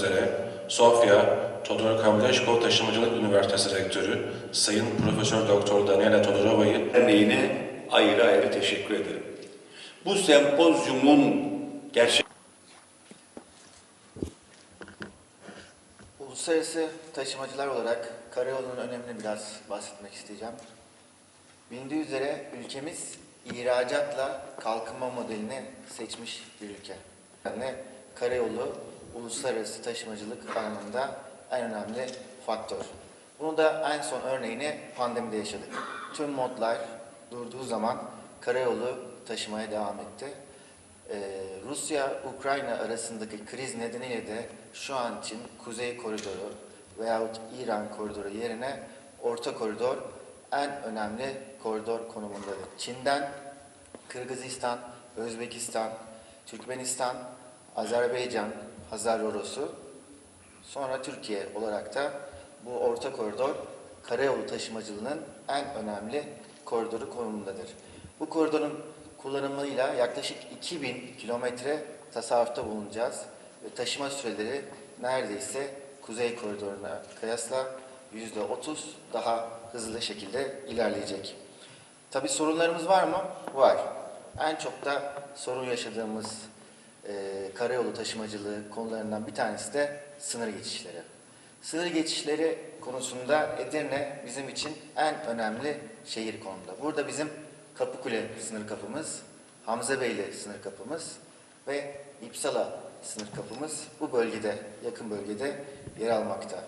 üzere Sofya Todor Kavleşkov Taşımacılık Üniversitesi Rektörü Sayın Profesör Doktor Daniela Todorova'yı Derneği'ne ayrı ayrı teşekkür ederim. Bu sempozyumun gerçek Uluslararası taşımacılar olarak karayolunun önemini biraz bahsetmek isteyeceğim. Bilindiği üzere ülkemiz ihracatla kalkınma modelini seçmiş bir ülke. Yani karayolu uluslararası taşımacılık alanında en önemli faktör. Bunu da en son örneğini pandemide yaşadık. Tüm modlar durduğu zaman karayolu taşımaya devam etti. Ee, Rusya-Ukrayna arasındaki kriz nedeniyle de şu an için Kuzey Koridoru veyahut İran Koridoru yerine Orta Koridor en önemli koridor konumundadır. Çin'den Kırgızistan, Özbekistan, Türkmenistan, Azerbaycan, Hazar Orosu, sonra Türkiye olarak da bu orta koridor karayolu taşımacılığının en önemli koridoru konumundadır. Bu koridorun kullanımıyla yaklaşık 2000 kilometre tasarrufta bulunacağız ve taşıma süreleri neredeyse kuzey koridoruna kıyasla %30 daha hızlı şekilde ilerleyecek. Tabii sorunlarımız var mı? Var. En çok da sorun yaşadığımız e, karayolu taşımacılığı konularından bir tanesi de sınır geçişleri. Sınır geçişleri konusunda Edirne bizim için en önemli şehir konumda. Burada bizim Kapıkule sınır kapımız, Hamzabeyli sınır kapımız ve İpsala sınır kapımız bu bölgede, yakın bölgede yer almakta.